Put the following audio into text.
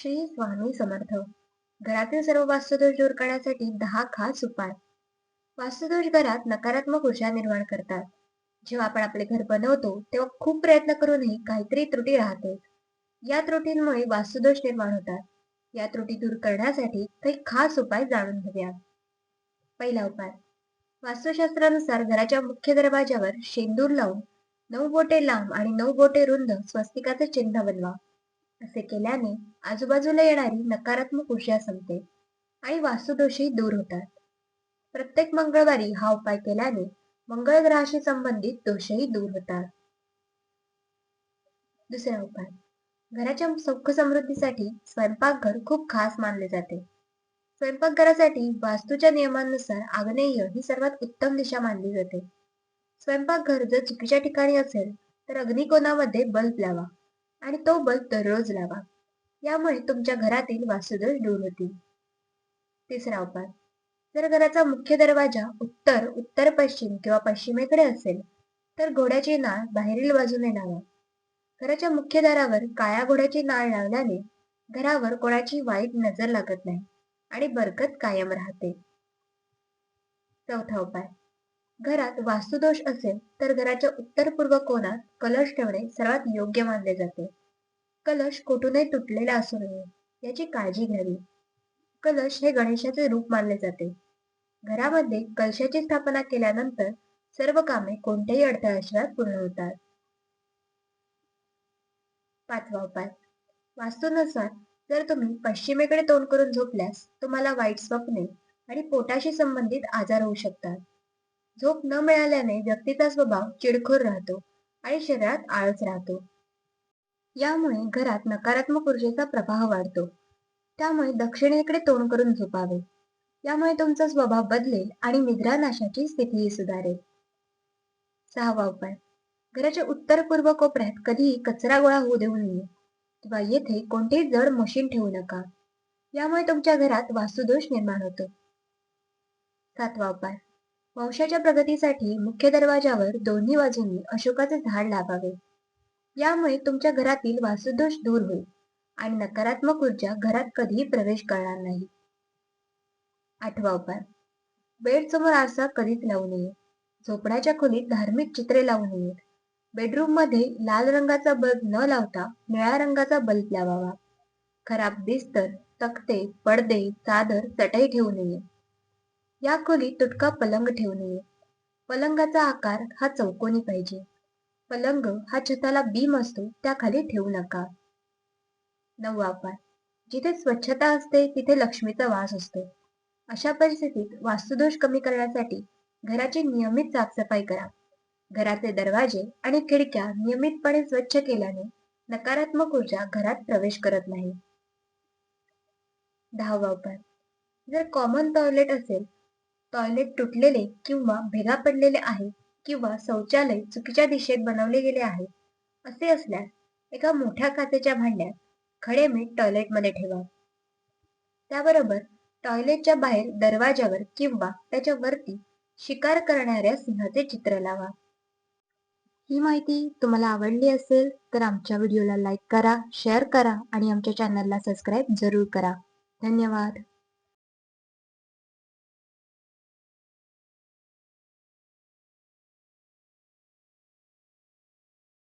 श्री स्वामी समर्थ. घरातील सर्व वास्तुदोष दूर करण्यासाठी दहा खास उपाय. वास्तुदोष घरात नकारात्मक ऊर्जा निर्माण करतात. जेव्हा आपण आपले घर बनवतो तेव्हा खूप प्रयत्न करूनही काहीतरी त्रुटी राहते. या त्रुटींमुळे वास्तुदोष निर्माण होतात. या त्रुटी दूर करण्यासाठी काही खास उपाय जाणून घेऊया पहिला उपाय. वास्तुशास्त्रानुसार घराच्या मुख्य दरवाजावर शेंदूर लावून नऊ बोटे लांब आणि नऊ बोटे रुंद स्वस्तिकाचे चिन्ह बनवा. असे केल्याने आजूबाजूला येणारी नकारात्मक ऊर्जा संपते आणि वास्तुदोषही दूर होतात. प्रत्येक मंगळवारी हा उपाय केल्याने मंगळ ग्रहाशी संबंधित दोषही दूर होतात. दुसरा उपाय घराच्या सुख समृद्धीसाठी स्वयंपाकघर खूप खास मानले जाते. स्वयंपाकघरासाठी वास्तूच्या नियमांनुसार आग्नेय ही सर्वात उत्तम दिशा मानली जाते. स्वयंपाकघर जर चुकीच्या ठिकाणी असेल तर अग्निकोनामध्ये बल्ब लावा. आणि तो बल्ब दररोज लावा. यामुळे तुमच्या घरातील वास्तुदोष दूर होतील. तिसरा उपाय. जर घराचा मुख्य दरवाजा उत्तर उत्तर पश्चिम किंवा पश्चिमेकडे असेल तर घोड्याची नाळ बाहेरील बाजूने लावा. घराच्या मुख्य दारावर काळ्या घोड्याची नाळ लावल्याने घरावर कोणाची वाईट नजर लागत नाही आणि बरकत कायम राहते. चौथा उपाय. घरात वास्तुदोष असेल तर घराच्या उत्तर पूर्व कोणात कलश ठेवणे सर्वात योग्य मानले जाते. कलश कुठूनही तुटलेला असू नये याची काळजी घ्यावी. कलश हे गणेशाचे रूप मानले जाते. घरामध्ये कलशाची स्थापना केल्यानंतर सर्व कामे कोणत्याही अडथळ्याशिवाय पूर्ण होतात. पाचवा उपाय. वास्तूनुसार जर तुम्ही पश्चिमेकडे तोंड करून झोपल्यास तुम्हाला वाईट स्वप्ने आणि पोटाशी संबंधित आजार होऊ शकतात. झोप न मिळाल्याने व्यक्तीचा स्वभाव चिडखोर राहतो आणि शरीरात आळस राहतो. यामुळे घरात नकारात्मक ऊर्जेचा प्रभाव वाढतो. त्यामुळे दक्षिणेकडे तोंड करून झोपावे. यामुळे तुमचा स्वभाव बदलेल आणि निद्रानाशाची स्थितीही सुधारेल. सहावा उपाय. घराच्या उत्तर पूर्व कोपऱ्यात कधीही कचरा गोळा होऊ देऊ नये. किंवा येथे कोणतेही जड मशीन ठेवू नका. यामुळे तुमच्या घरात वास्तुदोष निर्माण होतो. सातवा उपाय. वंशाच्या प्रगतीसाठी मुख्य दरवाजावर दोन्ही बाजूंनी अशोकाचे झाड लावावे यामुळे तुमच्या घरातील वासुदोष दूर होईल आणि नकारात्मक ऊर्जा घरात कधीही प्रवेश करणार नाही. आठवा उपाय. बेड समोर आरसा कधीच लावू नये. झोपण्याच्या खोलीत धार्मिक चित्रे लावू नयेत. बेडरूममध्ये लाल रंगाचा बल्ब न लावता निळ्या रंगाचा बल्ब लावावा. खराब बिस्तर तक्ते पडदे चादर चटई ठेवू नये. या खोलीत तुटका पलंग ठेवू नये पलंगाचा आकार हा चौकोनी पाहिजे. पलंग हा छताला बीम असतो त्याखाली ठेवू नका. नववा उपाय जिथे स्वच्छता असते तिथे लक्ष्मीचा वास असतो. अशा परिस्थितीत वास्तुदोष कमी करण्यासाठी घराची नियमित साफसफाई करा. घराचे दरवाजे आणि खिडक्या नियमितपणे स्वच्छ केल्याने नकारात्मक ऊर्जा घरात प्रवेश करत नाही. दहावा उपाय जर कॉमन टॉयलेट असेल टॉयलेट तुटलेले किंवा भेगा पडलेले आहे किंवा शौचालय चुकीच्या दिशेत बनवले गेले आहे असे असल्यास एका मोठ्या काचेच्या भांड्यात खडे मीठ टॉयलेटमध्ये ठेवा. त्याबरोबर टॉयलेटच्या बाहेर दरवाजावर किंवा त्याच्या वरती शिकार करणाऱ्या सिंहाचे चित्र लावा. ही माहिती तुम्हाला आवडली असेल तर आमच्या व्हिडिओला लाईक करा शेअर करा आणि आमच्या चॅनलला सबस्क्राईब जरूर करा. धन्यवाद.